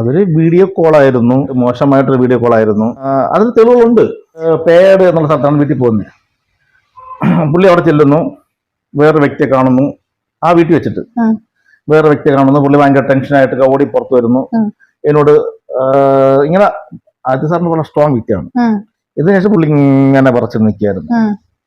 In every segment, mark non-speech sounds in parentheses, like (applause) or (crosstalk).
അതൊരു video call ആയിരുന്നു. മോശമായിട്ടൊരു video call ആയിരുന്നു. അതിന് തെളിവുകളുണ്ട്. പേഡ് എന്നുള്ള സ്ഥലത്താണ് വീട്ടിൽ പോകുന്നത്. പുള്ളി അവിടെ ചെല്ലുന്നു. വേറൊരു വ്യക്തിയെ കാണുന്നു. ആ വീട്ടിൽ വെച്ചിട്ട്. വേറെ വ്യക്തിയെ കാണുന്നു. പുള്ളി ഭയങ്കര ടെൻഷനായിട്ട് ഓടി പുറത്തു വരുന്നു. എന്നോട് ഇങ്ങനെ ആദ്യ സാറിന് വളരെ സ്ട്രോങ് വ്യക്തിയാണ്. ഇതിനുശേഷം പുള്ളി ഇങ്ങനെ പറച്ചു നിൽക്കുകയായിരുന്നു.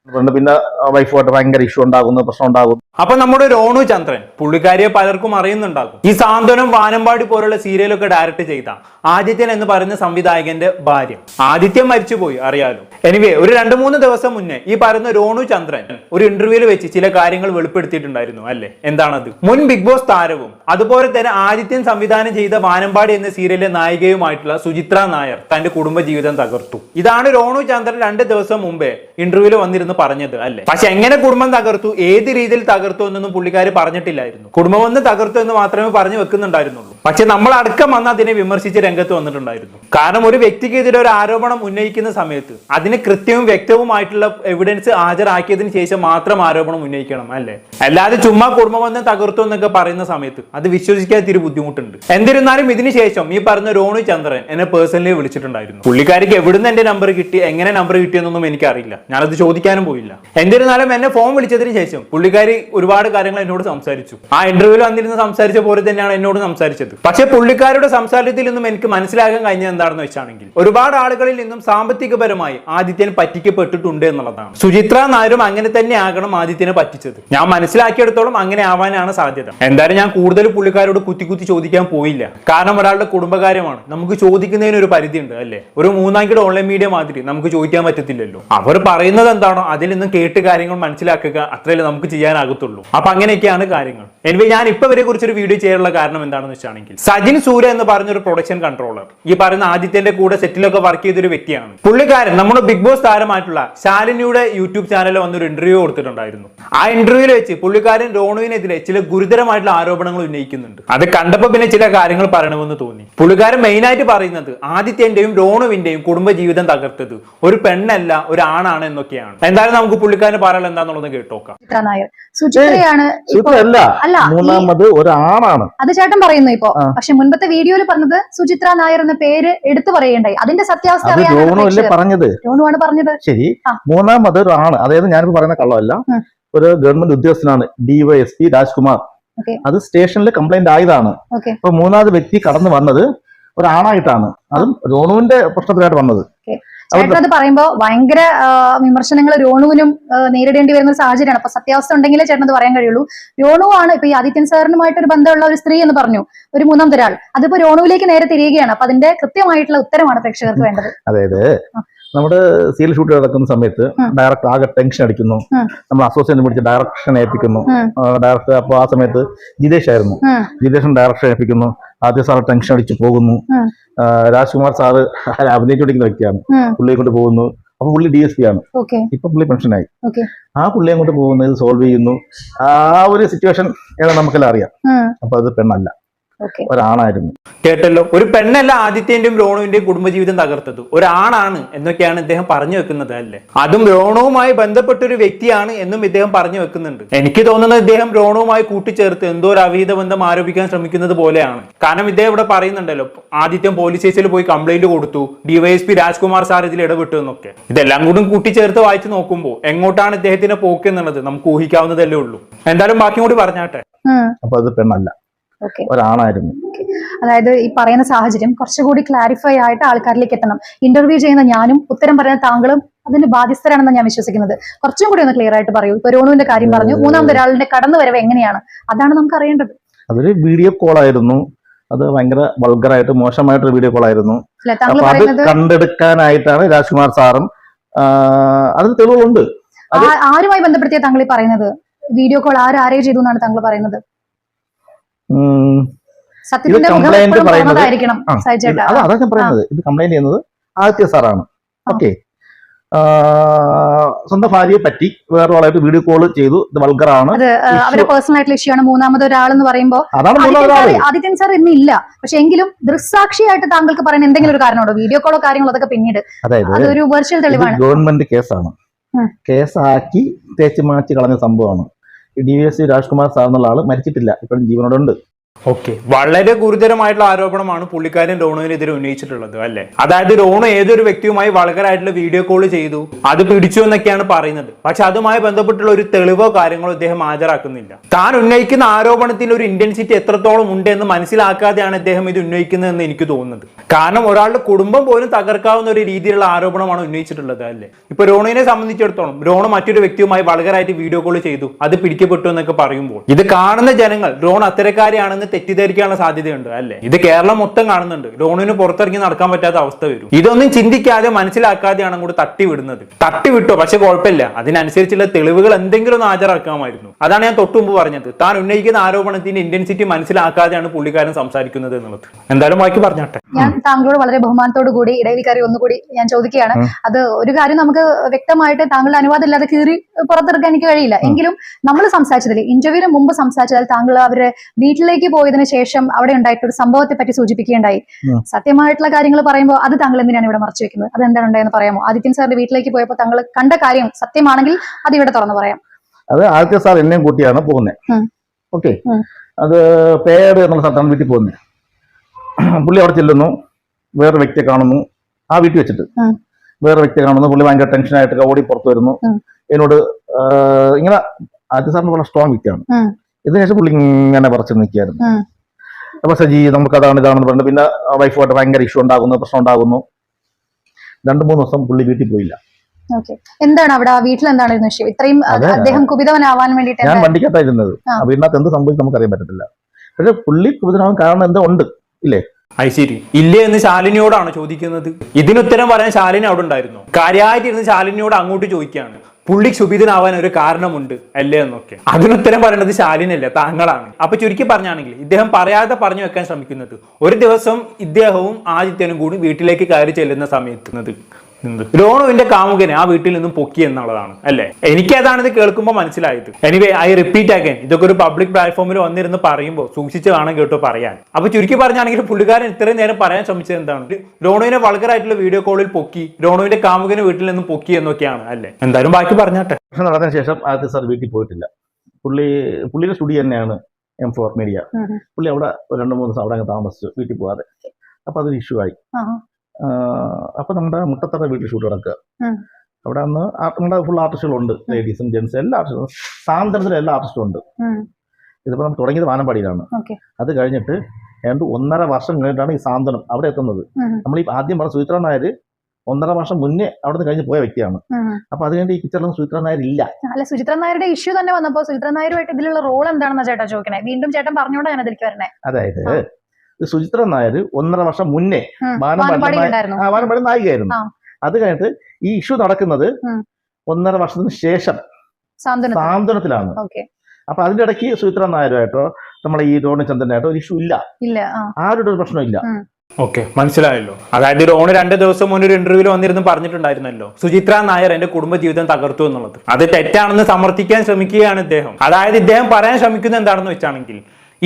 പിന്നെ വൈഫുമായിട്ട് ഭയങ്കര ഇഷ്യൂ ഉണ്ടാകുന്നു പ്രശ്നം ഉണ്ടാകുന്നു. അപ്പൊ നമ്മുടെ രോണു ചന്ദ്രൻ പുള്ളിക്കാരിയെ പലർക്കും അറിയുന്നുണ്ടാകും. ഈ സാന്ത്വനം വാനമ്പാടി പോലുള്ള സീരിയലൊക്കെ ഡയറക്റ്റ് ചെയ്ത ആദിത്യൻ എന്ന് പറയുന്ന സംവിധായകന്റെ ഭാര്യ. ആദിത്യൻ മരിച്ചുപോയി അറിയാലോ. എനിവേ ഒരു രണ്ടു മൂന്ന് ദിവസം മുന്നേ ഈ പറയുന്ന രോണു ചന്ദ്രൻ ഒരു ഇന്റർവ്യൂവിൽ വെച്ച് ചില കാര്യങ്ങൾ വെളിപ്പെടുത്തിയിട്ടുണ്ടായിരുന്നു അല്ലെ? എന്താണത്? മുൻ ബിഗ് ബോസ് താരവും അതുപോലെ തന്നെ ആദിത്യൻ സംവിധാനം ചെയ്ത വാനമ്പാടി എന്ന സീരിയലിലെ നായികയുമായിട്ടുള്ള സുചിത്ര നായർ തന്റെ കുടുംബ ജീവിതം തകർത്തു. ഇതാണ് രോണു ചന്ദ്രൻ രണ്ട് ദിവസം മുമ്പേ ഇന്റർവ്യൂവിൽ വന്നിരുന്ന് പറഞ്ഞത് അല്ലേ? പക്ഷെ എങ്ങനെ കുടുംബം തകർത്തു ഏത് രീതിയിൽ തകർത്തു എന്നൊന്നും പുള്ളിക്കാര് പറഞ്ഞിട്ടില്ലായിരുന്നു. കുടുംബം ഒന്ന് തകർത്തു എന്ന് മാത്രമേ പറഞ്ഞു വെക്കുന്നുണ്ടായിരുന്നുള്ളൂ. പക്ഷെ നമ്മൾ അടക്കം വന്ന് അതിനെ വിമർശിച്ച് രംഗത്ത് വന്നിട്ടുണ്ടായിരുന്നു. കാരണം ഒരു വ്യക്തിക്കെതിരെ ഒരു ആരോപണം ഉന്നയിക്കുന്ന സമയത്ത് അതിന് കൃത്യവും വ്യക്തവുമായിട്ടുള്ള എവിഡൻസ് ഹാജരാക്കിയതിന് ശേഷം മാത്രം ആരോപണം ഉന്നയിക്കണം അല്ലേ? അല്ലാതെ ചുമ്മാ കുടുംബബന്ധം തകർത്തു എന്നൊക്കെ പറയുന്ന സമയത്ത് അത് വിശ്വസിക്കാൻ ഇത്തിരി ബുദ്ധിമുട്ടുണ്ട്. എന്നിരുന്നാലും ഇതിന് ശേഷം ഈ പറഞ്ഞ രോണു ചന്ദ്രൻ എന്നെ പേഴ്സണലി വിളിച്ചിട്ടുണ്ടായിരുന്നു. പുള്ളിക്കാരിക്ക് എവിടുന്ന് എന്റെ നമ്പർ കിട്ടി എങ്ങനെ നമ്പർ കിട്ടിയെന്നൊന്നും എനിക്കറിയില്ല. ഞാനത് ചോദിക്കാനും പോയില്ല. എന്നിരുന്നാലും എന്നെ ഫോൺ വിളിച്ചതിന് ശേഷം പുള്ളിക്കാരി ഒരുപാട് കാര്യങ്ങൾ എന്നോട് സംസാരിച്ചു. ആ ഇന്റർവ്യൂവിൽ വന്നിരുന്ന് സംസാരിച്ച പോലെ തന്നെയാണ് എന്നോട് സംസാരിച്ചത്. പക്ഷേ പുള്ളിക്കാരുടെ സംസാരത്തിൽ നിന്നും എനിക്ക് മനസ്സിലാക്കാൻ കഴിഞ്ഞത് എന്താണെന്ന് വെച്ചാണെങ്കിൽ ഒരുപാട് ആളുകളിൽ നിന്നും സാമ്പത്തികപരമായി ആദിത്യൻ പറ്റിക്കപ്പെട്ടിട്ടുണ്ട് എന്നുള്ളതാണ്. സുചിത്ര നായരും അങ്ങനെ തന്നെ ആകണം ആദിത്യനെ പറ്റിച്ചത്. ഞാൻ മനസ്സിലാക്കിയെടുത്തോളം അങ്ങനെ ആവാനാണ് സാധ്യത. എന്തായാലും ഞാൻ കൂടുതൽ പുള്ളിക്കാരോട് കുത്തി കുത്തി ചോദിക്കാൻ പോയില്ല. കാരണം ഒരാളുടെ കുടുംബകാര്യമാണ്. നമുക്ക് ചോദിക്കുന്നതിന് ഒരു പരിധി ഉണ്ട് അല്ലേ? ഒരു മൂന്നാം കിട ഓൺലൈൻ മീഡിയ മാതിരി നമുക്ക് ചോദിക്കാൻ പറ്റത്തില്ലല്ലോ. അവർ പറയുന്നത് എന്താണോ അതിൽ നിന്നും കേട്ട് കാര്യങ്ങൾ മനസ്സിലാക്കുക അത്രയല്ലേ നമുക്ക് ചെയ്യാനാകത്തുള്ളൂ. അപ്പൊ അങ്ങനെയൊക്കെയാണ് കാര്യങ്ങൾ. എനിവേ ഞാൻ ഇപ്പൊ ഇവരെ കുറിച്ചൊരു വീഡിയോ ചെയ്യാനുള്ള കാരണം എന്താണെന്ന് വെച്ചാണെങ്കിൽ സജിൻ സൂര്യ എന്ന് പറഞ്ഞൊരു പ്രൊഡക്ഷൻ കൺട്രോളർ ഈ പറയുന്ന ആദിത്യന്റെ കൂടെ സെറ്റിലൊക്കെ വർക്ക് ചെയ്തൊരു വ്യക്തിയാണ്. പുള്ളിക്കാരൻ നമ്മുടെ ബിഗ് ബോസ് താരമായിട്ടുള്ള ശാലിനിയുടെ യൂട്യൂബ് ചാനലിൽ വന്നൊരു ഇന്റർവ്യൂ കൊടുത്തിട്ടുണ്ടായിരുന്നു. ആ ഇന്റർവ്യൂവിൽ വെച്ച് പുള്ളിക്കാരൻ രോണുവിനെതിരെ ചില ഗുരുതരമായിട്ടുള്ള ആരോപണങ്ങൾ ഉന്നയിക്കുന്നുണ്ട്. അത് കണ്ടപ്പോൾ പിന്നെ ചില കാര്യങ്ങൾ പറയണമെന്ന് തോന്നി. പുള്ളിക്കാരൻ മെയിൻ ആയിട്ട് പറയുന്നത് ആദിത്യന്റെയും റോണുവിന്റെയും കുടുംബജീവിതം തകർത്തത് ഒരു പെണ്ണല്ല ഒരു ആണാണ് എന്നൊക്കെയാണ്. എന്തായാലും നമുക്ക് പുള്ളിക്കാരൻ പറയാൻ എന്താണെന്നുള്ളത് കേട്ടോക്കാം. സുചിത്രയാണ് അല്ല മൂന്നാമത് ഒരാണാണ്. അത് ചേട്ടൻ പറയുന്നു ഇപ്പൊ. പക്ഷെ മുൻപത്തെ വീഡിയോയിൽ പറഞ്ഞത് സുചിത്ര നായർ എന്ന പേര് എടുത്തു പറയണ്ടേ അതിന്റെ സത്യാവസ്ഥ. പറഞ്ഞത്? ജോണുവാണ് പറഞ്ഞത്. ശരി. മൂന്നാമത് ഒരു ആണ് അതായത് ഞാനിപ്പോ പറയുന്ന കള്ളമല്ല. ഒരു ഗവൺമെന്റ് ഉദ്യോഗസ്ഥനാണ് ഡിവൈഎസ്പി രാജ്കുമാർ. അത് സ്റ്റേഷനിൽ കംപ്ലൈന്റ് ആയതാണ്. അപ്പൊ മൂന്നാമത് വ്യക്തി കടന്നു വന്നത് ഒരാണായിട്ടാണ്. അതും രോണുവിന്റെ പ്രശ്നത്തിലായിട്ട് വന്നത്. ചേട്ടൻ അത് പറയുമ്പോ ഭയങ്കര വിമർശനങ്ങൾ രോണുവിനും നേരിടേണ്ടി വരുന്ന സാഹചര്യമാണ്. അപ്പൊ സത്യാവസ്ഥ ഉണ്ടെങ്കിലേ ചേട്ടൻ അത് പറയാൻ കഴിയുള്ളൂ. രോണുവാണ് ഇപ്പൊ ഈ ആദിത്യൻ സാറിനുമായിട്ട് ഒരു ബന്ധമുള്ള ഒരു സ്ത്രീ എന്ന് പറഞ്ഞു. ഒരു മൂന്നാമത്തെ ഒരാൾ. അതിപ്പോ രോണുവിലേക്ക് നേരെ തിരിയുകയാണ്. അപ്പൊ അതിന്റെ കൃത്യമായിട്ടുള്ള ഉത്തരമാണ് പ്രേക്ഷകർക്ക് വേണ്ടത്. അതായത്. നമ്മുടെ സീരിയൽ ഷൂട്ട് നടക്കുന്ന സമയത്ത് ഡയറക്ടർ ആകെ ടെൻഷൻ അടിക്കുന്നു. നമ്മൾ അസോസിയേഷൻ പിടിച്ച് ഡയറക്ഷൻ ഏൽപ്പിക്കുന്നു. ഡയറക്ടർ അപ്പോൾ ആ സമയത്ത് ജിതേഷ് ആയിരുന്നു. ജിതേഷൻ ഡയറക്ഷൻ ഏൽപ്പിക്കുന്നു. ആദ്യ സാറ് ടെൻഷൻ അടിച്ച് പോകുന്നു. രാജ്കുമാർ സാറ് അഭിനയിച്ചുകൊണ്ടിരിക്കുന്ന വ്യക്തിയാണ്. പുള്ളിയെ കൊണ്ട് പോകുന്നു. അപ്പൊ പുള്ളി ഡി എസ് പി ആണ്. ഇപ്പൊ പുള്ളി പെൻഷനായി. ആയി ആ പുള്ളിയെ കൊണ്ട് പോകുന്നത് സോൾവ് ചെയ്യുന്നു. ആ ഒരു സിറ്റുവേഷൻ ഏതാ നമുക്കെല്ലാം അറിയാം. അപ്പൊ അത് പെണ്ണല്ല. ഒരാണായിരുന്നു കേട്ടല്ലോ? ഒരു പെണ്ണല്ല ആദിത്യന്റെയും രോണുവിന്റെയും കുടുംബജീവിതം തകർത്തത്. ഒരാണാണ് എന്നൊക്കെയാണ് ഇദ്ദേഹം പറഞ്ഞു വെക്കുന്നത് അല്ലേ? അതും രോണവുമായി ബന്ധപ്പെട്ട ഒരു വ്യക്തിയാണ് എന്നും ഇദ്ദേഹം പറഞ്ഞു വെക്കുന്നുണ്ട്. എനിക്ക് തോന്നുന്നത് ഇദ്ദേഹം രോണവുമായി കൂട്ടിച്ചേർത്ത് എന്തോ ഒരു അവിഹിത ബന്ധം ആരോപിക്കാൻ ശ്രമിക്കുന്നത് പോലെയാണ്. കാരണം ഇദ്ദേഹം ഇവിടെ പറയുന്നുണ്ടല്ലോ ആദിത്യം പോലീസ് സ്റ്റേഷനിൽ പോയി കംപ്ലൈന്റ് കൊടുത്തു ഡിവൈഎസ്പി രാജ്കുമാർ സാർ ഇതിൽ ഇടപെട്ടു എന്നൊക്കെ. ഇതെല്ലാം കൂടും കൂട്ടിച്ചേർത്ത് വായിച്ചു നോക്കുമ്പോൾ എങ്ങോട്ടാണ് ഇദ്ദേഹത്തിന്റെ പോക്ക് എന്നുള്ളത് നമുക്ക് ഊഹിക്കാവുന്നതല്ലേ ഉള്ളൂ. എന്തായാലും ബാക്കി കൂടി പറഞ്ഞാട്ടെ. അപ്പൊ അത് പെണ്ണല്ല. ഓക്കെ ഒരാണായിരുന്നു അതായത് ഈ പറയുന്ന സാഹചര്യം കുറച്ചുകൂടി ക്ലാരിഫൈ ആയിട്ട് ആൾക്കാരിലേക്ക് എത്തണം. ഇന്റർവ്യൂ ചെയ്യുന്ന ഞാനും ഉത്തരം പറയുന്ന താങ്കളും അതിന് ബാധ്യസ്ഥരാണെന്ന് ഞാൻ വിശ്വസിക്കുന്നത്. കുറച്ചും കൂടി ഒന്ന് ക്ലിയർ ആയിട്ട് പറയൂ. ഇപ്പൊ രോണുവിന്റെ കാര്യം പറഞ്ഞു. മൂന്നാമത് ഒരാളിന്റെ കടന്നു വരവ് എങ്ങനെയാണ്? അതാണ് നമുക്ക് അറിയേണ്ടത്. അതൊരു വീഡിയോ കോൾ ആയിരുന്നു. അത് ഭയങ്കര വൾഗറായിട്ട് മോശമായിട്ടൊരു വീഡിയോ കോൾ ആയിരുന്നു. അപ്പൊ അത് കണ്ടെടുക്കാനായിട്ടാണ് രാജ്കുമാർ സാറും അതിന് തെളിവുകളുണ്ട്. അത് ആ- ആരുമായി ബന്ധപ്പെടുത്തിയ താങ്കൾ പറയുന്നത്? വീഡിയോ കോൾ ആര് ആരേ ചെയ്തു എന്നാണ് താങ്കൾ പറയുന്നത്? സത്യത്തിന്റെ കംപ്ലൈന്റ് പറയുന്നത് അതാ അതാ ഞാൻ പറയുന്നത്. ഇത് കംപ്ലൈന്റ് ചെയ്യുന്നത് ആദിത്യ സാറാണ്. ഓക്കെ സ്വന്തം ഭാര്യയെ പറ്റി വേറൊരാളായിട്ട് വീഡിയോ കോൾ ചെയ്തു. ഇത് വൾഗറാണ് അത് പേഴ്സണൽ ആയിട്ടുള്ള ഇഷ്യൂ ആണ്. മൂന്നാമത് ഒരാൾ എന്ന് പറയുമ്പോൾ അതാണ് ആദിത്യൻ സാർ ഇന്ന് ഇല്ല. പക്ഷെ എങ്കിലും ദൃക്സാക്ഷിയായിട്ട് താങ്കൾക്ക് പറയുന്ന എന്തെങ്കിലും ഒരു കാരണമുണ്ടോ? വീഡിയോ കോളോ കാര്യങ്ങളോ അതൊക്കെ പിന്നീട്. അതൊരു വെർച്വൽ തെളിവാണ്. ഗവൺമെന്റ് കേസാണ്. കേസാക്കി തേച്ച് മാറ്റി കളഞ്ഞ സംഭവമാണ്. D V S Rajkumar sir എന്നുള്ള ആൾ മരിച്ചിട്ടില്ല. ഇപ്പോഴും ജീവനോടെ ഉണ്ട് ഓക്കെ. വളരെ ഗുരുതരമായിട്ടുള്ള ആരോപണമാണ് പുള്ളിക്കാരൻ രോണുവിനെതിരെ ഉന്നയിച്ചിട്ടുള്ളത് അല്ലെ? അതായത് രോണു ഏതൊരു വ്യക്തിയുമായി വളകരായിട്ടുള്ള വീഡിയോ കോൾ ചെയ്തു അത് പിടിച്ചു എന്നൊക്കെയാണ് പറയുന്നത്. പക്ഷെ അതുമായി ബന്ധപ്പെട്ടുള്ള ഒരു തെളിവോ കാര്യങ്ങളോ അദ്ദേഹം ഹാജരാക്കുന്നില്ല. താൻ ഉന്നയിക്കുന്ന ആരോപണത്തിൽ ഒരു ഇന്റൻസിറ്റി എത്രത്തോളം ഉണ്ട് എന്ന് മനസ്സിലാക്കാതെയാണ് അദ്ദേഹം ഇത് ഉന്നയിക്കുന്നതെന്ന് എനിക്ക് തോന്നുന്നത്. കാരണം ഒരാളുടെ കുടുംബം പോലും തകർക്കാവുന്ന ഒരു രീതിയിലുള്ള ആരോപണമാണ് ഉന്നയിച്ചിട്ടുള്ളത് അല്ലേ? ഇപ്പൊ രോണുവിനെ സംബന്ധിച്ചിടത്തോളം രോണു മറ്റൊരു വ്യക്തിയുമായി വളകരായിട്ട് വീഡിയോ കോൾ ചെയ്തു അത് പിടിക്കപ്പെട്ടു എന്നൊക്കെ പറയുമ്പോൾ ഇത് കാണുന്ന ജനങ്ങൾ രോൺ അത്തരക്കാരിയാണെന്ന് തെറ്റിദ്ധരിക്കാനുള്ള സാധ്യതയുണ്ട് അല്ലേ? ഇത് കേരളം മൊത്തം കാണുന്നുണ്ട്. ലോണിന് പുറത്തിറങ്ങി നടക്കാൻ പറ്റാത്ത അവസ്ഥ വരും. ഇതൊന്നും ചിന്തിക്കാതെ മനസ്സിലാക്കാതെയാണ് അങ്ങോട്ട് തട്ടി വിടുന്നത്. തട്ടി വിട്ടോ പക്ഷെ കുഴപ്പമില്ല. അതിനനുസരിച്ചുള്ള തെളിവുകൾ എന്തെങ്കിലും ഒന്ന് ഹാജരാക്കാമായിരുന്നു. അതാണ് ഞാൻ തൊട്ടു മുമ്പ് പറഞ്ഞത്. താൻ ഉന്നയിക്കുന്ന ആരോപണത്തിന്റെ ഇന്റൻസിറ്റി മനസ്സിലാക്കാതെയാണ് പുള്ളിക്കാരൻ സംസാരിക്കുന്നത് എന്നുള്ളത്. എന്തായാലും ബാക്കി പറഞ്ഞാട്ടെ. ഞാൻ താങ്കളോട് വളരെ ബഹുമാനത്തോടു കൂടി ഇടയിൽ കയറി ഒന്നുകൂടി ഞാൻ ചോദിക്കുകയാണ്. അത് ഒരു കാര്യം നമുക്ക് വ്യക്തമായിട്ട് താങ്കളുടെ അനുവാദം ഇല്ലാതെ കീറി പുറത്തിറക്കാൻ എനിക്ക് കഴിയില്ല. എങ്കിലും നമ്മൾ സംസാരിച്ചതിൽ ഇന്റർവ്യൂവിന് മുമ്പ് സംസാരിച്ചതിൽ താങ്കൾ അവരുടെ വീട്ടിലേക്ക് പോയതിനു ശേഷം അവിടെ ഉണ്ടായിട്ട് ഒരു സംഭവത്തെ പറ്റി സൂചിപ്പിക്കുകയുണ്ടായി. സത്യമായിട്ടുള്ള കാര്യങ്ങൾ പറയുമ്പോൾ അത് താങ്കൾ എന്തിനാണ് ഇവിടെ മറച്ചു വെക്കുന്നത്? അത് എന്താണ് ഉണ്ടായെന്ന് പറയാമോ? ആദിത്യൻ സാറിന്റെ വീട്ടിലേക്ക് പോയപ്പോൾ താങ്കൾ കണ്ട കാര്യം സത്യമാണെങ്കിൽ അത് ഇവിടെ തുറന്നു പറയാം. അത് ആദിത്യ സാർ എന്നെയും കൂട്ടിയാണ് പോകുന്നത്. ഓക്കെ അത് പേര് എന്നുള്ള സത്താൻ വീട്ടിൽ പോകുന്നത്. (clears throat) പുള്ളി അവിടെ ചെല്ലുന്നു. വേറെ വ്യക്തിയെ കാണുന്നു. ആ വീട്ടിൽ വെച്ചിട്ട്. വേറെ വ്യക്തിയെ കാണുന്നു. പുള്ളി ഭയങ്കര ടെൻഷനായിട്ട് ഓടി പുറത്തു വരുന്നു. എന്നോട് ഇങ്ങനെ ആദ്യ സാറിന് വളരെ സ്ട്രോങ് വ്യക്തിയാണ്. ഇതിനുശേഷം പുള്ളി ഇങ്ങനെ പറച്ചു നിൽക്കുകയായിരുന്നു. അപ്പൊ സജി നമുക്ക് അതാണ് ഇതാണെന്ന് പറഞ്ഞു പിന്നെ വൈഫുമായിട്ട് ഭയങ്കര ഇഷ്യൂ ഉണ്ടാകുന്നു പ്രശ്നം ഉണ്ടാകുന്നു. രണ്ടു മൂന്ന് ദിവസം പുള്ളി വീട്ടിൽ പോയില്ല. എന്താണ് അവിടെ വീട്ടിൽ എന്താണ് ഇത്രയും. അദ്ദേഹം കുപിതവനാവാൻ വേണ്ടിയിട്ട് ഞാൻ വണ്ടിക്കത്തായിരുന്നത് വീടിനകത്ത് എന്ത് സംഭവിക്കും നമുക്കറിയാൻ പറ്റത്തില്ല. പക്ഷെ പുള്ളി കുപിതനാവാൻ കാരണം എന്തോ ഉണ്ട്. അത് ശരി ഇല്ലേ എന്ന് ശാലിനിയോടാണ് ചോദിക്കുന്നത്. ഇതിനുത്തരം പറയാൻ ശാലിനി അവിടെ ഉണ്ടായിരുന്നു. കാര്യമായിട്ടിരുന്ന് ശാലിനിയോട് അങ്ങോട്ട് ചോദിക്കുകയാണ്. പുള്ളി ക്ഷുഭിതനാവാൻ ഒരു കാരണമുണ്ട് അല്ലേ എന്നൊക്കെ. അതിനുത്തരം പറയുന്നത് ശാലിനല്ല താങ്കളാണ്. അപ്പൊ ചുരുക്കി പറഞ്ഞാണെങ്കിൽ ഇദ്ദേഹം പറയാതെ പറഞ്ഞു വെക്കാൻ ശ്രമിക്കുന്നത് ഒരു ദിവസം ഇദ്ദേഹവും ആദിത്യനും കൂടി വീട്ടിലേക്ക് കയറി ചെല്ലുന്ന സമയത്തുന്നത് എന്ത്? രോണുവിന്റെ കാമുകനെ ആ വീട്ടിൽ നിന്നും പൊക്കി എന്നുള്ളതാണ് അല്ലേ? എനിക്ക് അതാണ് ഇത് കേൾക്കുമ്പോൾ മനസ്സിലായത്. എനിവേ ഐ റിപ്പീറ്റ് അഗൈൻ ഇതൊക്കെ ഒരു പബ്ലിക് പ്ലാറ്റ്ഫോമിൽ വന്നിരുന്ന് പറയുമ്പോൾ സൂക്ഷിച്ച് കാണാൻ കേട്ടോ പറയാൻ. അപ്പൊ ചുരുക്കി പറഞ്ഞാണെങ്കിൽ പുള്ളിക്കാരൻ ഇത്രയും നേരം പറയാൻ ശ്രമിച്ചത് എന്താണ്? രോണുവിനെ വളകരായിട്ടുള്ള വീഡിയോ കോളിൽ പൊക്കി രോണുവിന്റെ കാമുകനെ വീട്ടിൽ നിന്നും പൊക്കി എന്നൊക്കെയാണ് അല്ലേ? എന്തായാലും ബാക്കി പറഞ്ഞാട്ടെ. നടന്ന നടന്നതിന് ശേഷം ആദ്യത്തെ സാർ വീട്ടിൽ പോയിട്ടില്ല. പുള്ളി പുള്ളിയുടെ സ്റ്റുഡിയോ തന്നെയാണ് എം ഫോർ മീഡിയ. പുള്ളി അവിടെ രണ്ടു മൂന്ന് ദിവസം അവിടെ അങ്ങ് താമസിച്ചു വീട്ടിൽ പോകാതെ. അപ്പൊ അതൊരു ഇഷ്യൂ ആയി. അപ്പൊ നമ്മുടെ മുട്ടത്തറ വീട്ടിൽ ഷൂട്ട് നടക്കുക. അവിടെ അന്ന് നമ്മുടെ ഫുൾ ആർട്ടിസ്റ്റുകളുണ്ട് ലേഡീസും ജെൻസും എല്ലാ ആർട്ടിസ്റ്റും സാന്ദ്രത്തിലെ എല്ലാ ആർട്ടിസ്റ്റും ഉണ്ട്. ഇതിപ്പോ നമ്മൾ തുടങ്ങിയത് വാനമ്പാടിയിലാണ്. അത് കഴിഞ്ഞിട്ട് ഏതാണ്ട് ഒന്നര വർഷം കഴിഞ്ഞിട്ടാണ് ഈ സാന്ത്വനം അവിടെ എത്തുന്നത്. നമ്മൾ ഈ ആദ്യം പറഞ്ഞ സുചിത്ര നായർ ഒന്നര വർഷം മുന്നേ അവിടെ നിന്ന് കഴിഞ്ഞ് പോയ വ്യക്തിയാണ്. അപ്പൊ അത് കഴിഞ്ഞ് ഈ പിക്ചറിലൊന്നും സുചിത്ര നായർ ഇല്ല. അല്ല സുചിത്ര നായരുടെ ഇഷ്യൂ തന്നെ വന്നപ്പോ സുചിത്ര നായരുമായിട്ട് ഇതിലുള്ള റോൾ എന്താണെന്ന് ചേട്ടാ ചോദിക്കണേ? വീണ്ടും ചേട്ടൻ പറഞ്ഞോണ്ടാണ് ഞാൻ ഇതിലേക്ക് വരണേ. അതായത് സുചിത്ര നായർ ഒന്നര വർഷം മുന്നേ. വാനമ്പാടി ആ വാനമ്പാടി നായികയായിരുന്നു. അത് കഴിഞ്ഞിട്ട് ഈ ഇഷ്യൂ നടക്കുന്നത് ഒന്നര വർഷത്തിന് ശേഷം സാന്ത്വനത്തിലാണ്. ഓക്കെ. അപ്പൊ അതിന്റെ ഇടയ്ക്ക് സുചിത്ര നായരുമായിട്ടോ നമ്മളെ ഈ രോണിചന്ദ്രനായിട്ടോ ഒരു ഇഷ്യൂ ഇല്ല. ആരുടെ ഒരു പ്രശ്നമില്ല ഓക്കെ മനസ്സിലായല്ലോ. അതായത് റോണ് രണ്ട് ദിവസം മുന്നേ ഒരു ഇന്റർവ്യൂവിൽ വന്നിരുന്ന് പറഞ്ഞിട്ടുണ്ടായിരുന്നല്ലോ. സുചിത്ര നായർ എന്റെ കുടുംബജീവിതം തകർത്തു എന്നുള്ളത്. അത് തെറ്റാണെന്ന് സമർത്ഥിക്കാൻ ശ്രമിക്കുകയാണ് ഇദ്ദേഹം. അതായത് ഇദ്ദേഹം പറയാൻ ശ്രമിക്കുന്നത് എന്താണെന്ന് വെച്ചാണെങ്കിൽ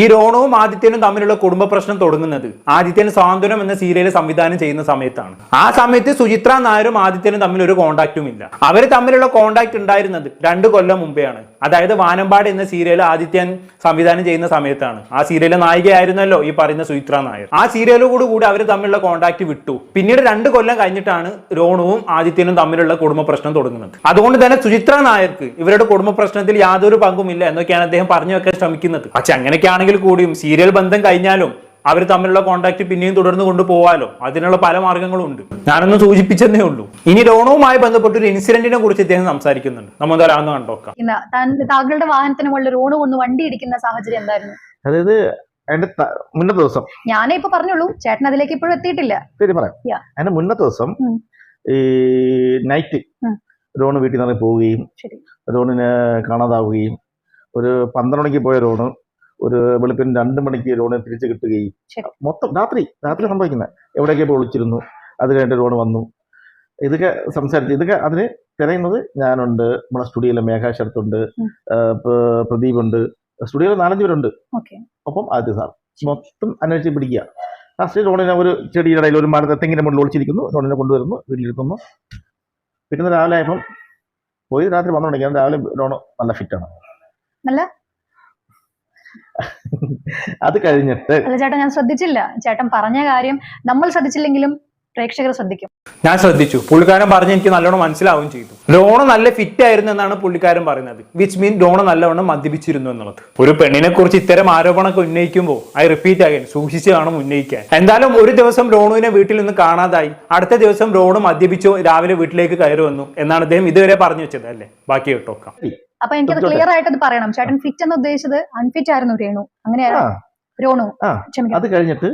ഈ രോണവും ആദിത്യനും തമ്മിലുള്ള കുടുംബ പ്രശ്നം തുടങ്ങുന്നത് ആദിത്യൻ സാന്ത്വനം എന്ന സീരിയൽ സംവിധാനം ചെയ്യുന്ന സമയത്താണ്. ആ സമയത്ത് സുചിത്ര നായരും ആദിത്യനും തമ്മിൽ ഒരു കോണ്ടാക്റ്റും ഇല്ല. അവർ തമ്മിലുള്ള കോണ്ടാക്ട് ഉണ്ടായിരുന്നത് രണ്ട് കൊല്ലം മുമ്പെയാണ്. അതായത് വാനമ്പാട് എന്ന സീരിയൽ ആദിത്യൻ സംവിധാനം ചെയ്യുന്ന സമയത്താണ്. ആ സീരിയലിലെ നായികയായിരുന്നല്ലോ ഈ പറയുന്ന സുചിത്ര നായർ. ആ സീരിയലോട് കൂടി അവർ തമ്മിലുള്ള കോണ്ടാക്ട് വിട്ടു. പിന്നീട് രണ്ട് കൊല്ലം കഴിഞ്ഞിട്ടാണ് രോണുവും ആദിത്യനും തമ്മിലുള്ള കുടുംബ പ്രശ്നം തുടങ്ങുന്നത്. അതുകൊണ്ട് തന്നെ സുചിത്ര നായർക്ക് ഇവരുടെ കുടുംബ പ്രശ്നത്തിൽ യാതൊരു പങ്കുമില്ല എന്നൊക്കെയാണ് അദ്ദേഹം പറഞ്ഞു വെക്കാൻ ശ്രമിക്കുന്നത്. പക്ഷെ അങ്ങനെയൊക്കെയാണെങ്കിൽ കൂടിയും സീരിയൽ ബന്ധം കഴിഞ്ഞാലും അവർ തമ്മിലുള്ള കോണ്ടാക്ട് പിന്നെയും തുടർന്ന് കൊണ്ടുപോകാലോ അതിനുള്ള പല മാർഗങ്ങളും ഉണ്ട് ഞാനൊന്ന് സൂചിപ്പിച്ചതേ ഉള്ളൂ. ഇനി രോണവുമായി ബന്ധപ്പെട്ട ഒരു ഇൻസിഡന്റിനെ കുറിച്ച് ഇദ്ദേഹം സംസാരിക്കുന്നുണ്ട്. നമ്മൾ എന്തായാലും കണ്ടോക്കാം. താങ്കളുടെ വാഹനത്തിന് മുകളിൽ റോഡ് കൊണ്ട് വണ്ടി ഇടിക്കുന്ന സാഹചര്യം എന്തായിരുന്നു? അതായത് അതിന്റെ ത- മുന്നത്തെ ദിവസം. ഞാനേ ഇപ്പൊ പറഞ്ഞുള്ളൂ. ചേട്ടൻ അതിലേക്ക് ഇപ്പോഴും എത്തിയിട്ടില്ല. ശരി പറയാം. അതിന്റെ മുന്നത്തെ ദിവസം ഈ നൈറ്റ് റോണ് വീട്ടിൽ നിന്ന് പോവുകയും റോണിന് കാണാതാവുകയും ഒരു പന്ത്രണ്ട് മണിക്ക് പോയ രോണ് ഒരു വെളുപ്പിന് രണ്ട് മണിക്ക് രോണിനെ തിരിച്ചു കിട്ടുകയും. മൊത്തം രാത്രി രാത്രി സംഭവിക്കുന്നത്. എവിടെയൊക്കെ പോയി ഒളിച്ചിരുന്നു അത് കഴിഞ്ഞിട്ട് ലോൺ വന്നു. ഇതൊക്കെ സംസാരിച്ച് ഇതൊക്കെ അതിന് തിരയുന്നത് ഞാനുണ്ട്. നമ്മുടെ സ്റ്റുഡിയോയിലെ മേഘാ ശരത്തുണ്ട്. പ്രദീപ് ഉണ്ട് സ്റ്റുഡിയോയിൽ നാലഞ്ച് പേരുണ്ട്. ഓക്കെ. ഒപ്പം ആദ്യ സാർ. മൊത്തം അന്വേഷിച്ച് പിടിക്കുക. ലാസ്റ്റ് ലോണിനെ ഒരു ചെടിയുടെ ഇടയിൽ ഒരു മരത്തെ തെങ്ങിന്റെ മുകളിൽ ഒളിച്ചിരിക്കുന്നു. ലോണിനെ കൊണ്ടുവരുന്നു. വീട്ടിലിരുത്തുന്നു പിന്നെ രാവിലെ ആയപ്പം പോയി രാത്രി പന്ത്രണ്ട് രാവിലെ ലോണ് നല്ല ഫിറ്റാണ്. നല്ല അത് കഴിഞ്ഞിട്ട് അല്ല ചേട്ടാ ഞാൻ ശ്രദ്ധിച്ചില്ല. ചേട്ടൻ പറഞ്ഞ കാര്യം നമ്മൾ ശ്രദ്ധിച്ചില്ലെങ്കിലും പ്രേക്ഷകർ ശ്രദ്ധിക്കും. ഞാൻ ശ്രദ്ധിച്ചു. പുള്ളിക്കാരൻ പറഞ്ഞ് എനിക്ക് നല്ലോണം മനസ്സിലാവുകയും ചെയ്തു. ഡോണ നല്ല ഫിറ്റ് ആയിരുന്നു എന്നാണ് പുള്ളിക്കാരൻ പറയുന്നത്. വിച്ച് മീൻ ഡോണ നല്ലവണ്ണം മദ്യപിച്ചിരുന്നു എന്നുള്ളത്. ഒരു പെണ്ണിനെ കുറിച്ച് ഇത്തരം ആരോപണമൊക്കെ ഉന്നയിക്കുമ്പോൾ ഐ റിപ്പീറ്റ് ആകാൻ സൂക്ഷിച്ച് കാണും ഉന്നയിക്കാൻ. എന്തായാലും ഒരു ദിവസം റോണുവിനെ വീട്ടിൽ നിന്ന് കാണാതായി. അടുത്ത ദിവസം റോണു മദ്യപിച്ചു രാവിലെ വീട്ടിലേക്ക് കയറി വന്നു എന്നാണ് അദ്ദേഹം ഇതുവരെ പറഞ്ഞു വെച്ചത് അല്ലേ? ബാക്കി കേട്ടോക്കാം അപ്പൊ എനിക്കത് ക്ലിയർ ആയിട്ട് അത് പറയണം. ചേട്ടൻ ഫിറ്റ് എന്ന് ഉദ്ദേശിച്ചത് അൺഫിറ്റ് ആയിരുന്നു രേണു. അങ്ങനെയാണ്? രോണു അത് കഴിഞ്ഞിട്ട്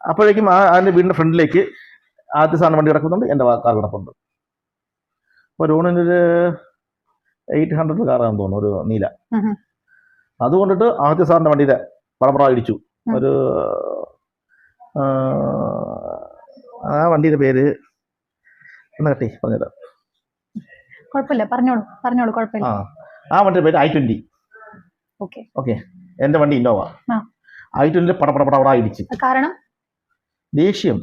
അപ്പോഴേക്കും ആ അതിന്റെ വീടിന്റെ ഫ്രണ്ടിലേക്ക് ആദ്യ സാധനം വണ്ടി കിടക്കുന്നുണ്ട്. എന്റെ കാർ കിടപ്പുണ്ട്. അപ്പൊ രോണിന് ഒരു എയ്റ്റ് ഹൺഡ്രഡ് കാറാണെന്ന് തോന്നുന്നു ഒരു നീല. അതുകൊണ്ടിട്ട് ആദ്യ സാറിന്റെ വണ്ടിയുടെ പടപട ഇടിച്ചു. ഒരു ആ, ആ വണ്ടിയുടെ പേര് ഒന്ന് കട്ടി പറഞ്ഞുതരാം. കുഴപ്പമില്ല. പറഞ്ഞോളൂ പറഞ്ഞോളൂ കുഴപ്പമില്ല. ആ ആ വണ്ടിയുടെ പേര് ഐ ട്വന്റി ഓക്കെ. ഓക്കെ. എന്റെ വണ്ടി ഇന്നോവ. ആ. ഐ ട്വന്റി പടപട പടപട ഇടിച്ച് കാരണം? ദേഷ്യം.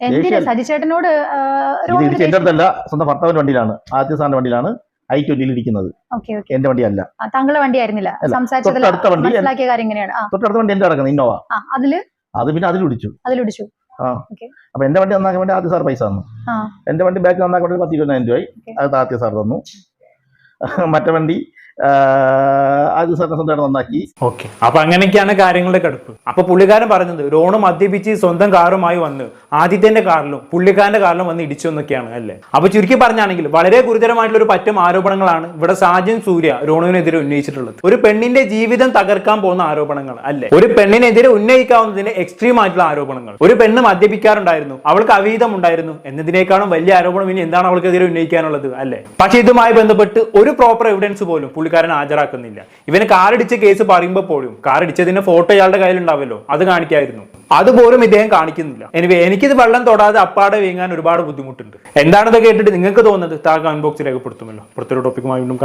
എന്തിനാ? ദേഷ്യം- സജി ചേട്ടനോട് ആ, ഇത് രോണുവിന് ഇടിച്ച് എന്റെ അടുത്തല്ല സ്വന്തം ഭർത്താവിന്റെ വണ്ടിയിലാണ്. ആദ്യ സാറിന്റെ വണ്ടിയിലാണ് ഐ ട്വന്റിയിൽ ഇരിക്കുന്നത് ഓക്കെ ഓക്കെ. എന്റെ വണ്ടിയല്ല. ആ, താങ്കളുടെ വണ്ടി ആയിരുന്നില്ല. സംസാരിച്ചത് തൊട്ടടുത്ത വണ്ടി മനസ്സിലാക്കിയ കാര്യം ഇങ്ങനെയാണ്. ആ. തൊട്ടടുത്ത വണ്ടി എന്റെ കിടക്കുന്നത് ഇന്നോവ. ആ അതിൽ? അത് പിന്നെ അതിലിടിച്ചു. അതിലിടിച്ചു. ആ. അപ്പൊ എന്റെ വണ്ടി നന്നാക്കാൻ വേണ്ടി ആദ്യ സാർ പൈസ തന്നു. എന്റെ വണ്ടി ബാക്ക് നന്നാക്കാൻ വേണ്ടി പത്തി ഇരുപതിനായിരം രൂപയായി അത് ആദ്യ സാർ തന്നു. മറ്റേ വണ്ടി ആ, സത്യസന്ധമായിട്ട് നന്നാക്കി. ഓക്കെ അപ്പൊ അങ്ങനെയൊക്കെയാണ് കാര്യങ്ങളുടെ കിടപ്പ്. അപ്പൊ പുള്ളിക്കാരൻ പറഞ്ഞത് റോണ് മദ്യപിച്ച് സ്വന്തം കാറുമായി വന്ന് ആദിത്യന്റെ കാറിലും പുള്ളിക്കാരന്റെ കാറിലും വന്ന് ഇടിച്ചു എന്നൊക്കെയാണ് അല്ലേ? അപ്പൊ ചുരുക്കി പറഞ്ഞാണെങ്കിൽ വളരെ ഗുരുതരമായിട്ടുള്ള ഒരു പറ്റം ആരോപണങ്ങളാണ് ഇവിടെ സാജൻ സൂര്യ റോണുവിനെതിരെ ഉന്നയിച്ചിട്ടുള്ളത്. ഒരു പെണ്ണിന്റെ ജീവിതം തകർക്കാൻ പോകുന്ന ആരോപണങ്ങൾ അല്ലേ? ഒരു പെണ്ണിനെതിരെ ഉന്നയിക്കാവുന്നതിന്റെ എക്സ്ട്രീം ആയിട്ടുള്ള ആരോപണങ്ങൾ. ഒരു പെണ്ണ് മദ്യപിക്കാറുണ്ടായിരുന്നു അവൾക്ക് അവീതം ഉണ്ടായിരുന്നു എന്നതിനേക്കാളും വലിയ ആരോപണം ഇനി എന്താണ് അവൾക്കെതിരെ ഉന്നയിക്കാനുള്ളത് അല്ലേ? പക്ഷെ ഇതുമായി ബന്ധപ്പെട്ട് ഒരു പ്രോപ്പർ എവിഡൻസ് പോലും പുള്ളിക്കാരൻ ഹാജരാക്കുന്നില്ല. ഇവന് കാറിടിച്ച കേസ് പറയുമ്പോൾ പോലും കാറിടിച്ചതിന്റെ ഫോട്ടോ ഇയാളുടെ കയ്യിലുണ്ടാവല്ലോ അത് കാണിക്കായിരുന്നു. അതുപോലും ഇദ്ദേഹം കാണിക്കുന്നില്ല. എനിക്ക് എനിക്കിത് വെള്ളം തൊടാതെ അപ്പാടെ വീങ്ങാൻ ഒരുപാട് ബുദ്ധിമുട്ടുണ്ട്. എന്താണെന്ന് കേട്ടിട്ട് നിങ്ങൾക്ക് തോന്നുന്നത് താഴെ കമന്റ് ബോക്സിൽ രേഖപ്പെടുത്തുമല്ലോ. പുറത്തൊരു ടോപ്പിക്കുമായി വീണ്ടും കാണാം.